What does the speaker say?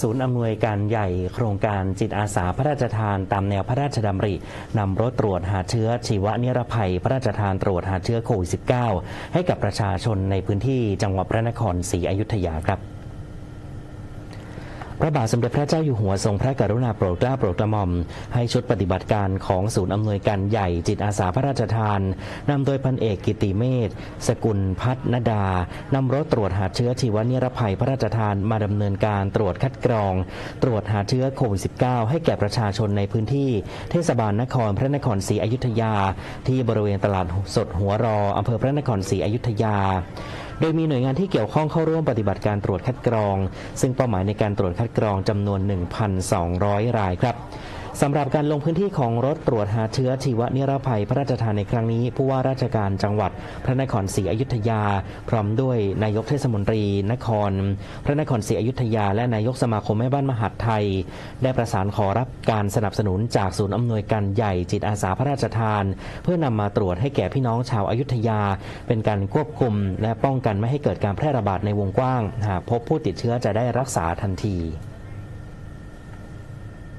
ศูนย์อำนวยการใหญ่โครงการจิตอาสาพระราชทาน ตามแนวพระราชดำรินำรถตรวจหาเชื้อชีวนิรภัย พระราชทานตรวจหาเชื้อโควิด -19 ให้กับประชาชนในพื้นที่จังหวัดพระนครศรีอยุธยาครับ พระบาทสมเด็จพระเจ้าอยู่หัวทรงพระกรุณาโปรดเกล้าโปรดกระหม่อม ให้ชุดปฏิบัติการของศูนย์อำนวยการใหญ่จิตอาสาพระราชทานนำโดยพันเอกกิติเมธสกุลพัฒนดานำรถตรวจหาเชื้อชีวนิรภัยพระราชทานมาดำเนินการตรวจคัดกรอง ตรวจหาเชื้อโควิด -19 ให้แก่ประชาชนในพื้นที่เทศบาลนครพระนครศรีอยุธยา ที่บริเวณตลาดสดหัวรออำเภอพระนครศรีอยุธยา โดยมีหน่วยงานที่เกี่ยวข้องเข้าร่วมปฏิบัติการตรวจคัดกรอง ซึ่งเป้าหมายในการตรวจคัดกรองจำนวน 1,200 รายครับ สำหรับการลงพื้นที่ของรถตรวจหาเชื้อชีวนิรภัยพระราชทานในครั้งนี้ ผู้ว่าราชการจังหวัดพระนครศรีอยุธยา พร้อมด้วยนายกเทศมนตรี นคร พระนครศรีอยุธยา และนายกสมาคมแม่บ้านมหาดไทย ได้ประสานขอรับการสนับสนุนจากศูนย์อำนวยการใหญ่จิตอาสาพระราชทาน เพื่อนำมาตรวจให้แก่พี่น้องชาวอายุทยา เป็นการควบคุม และป้องกันไม่ให้เกิดการแพร่ระบาดในวงกว้าง หากพบผู้ติดเชื้อจะได้รักษาทันที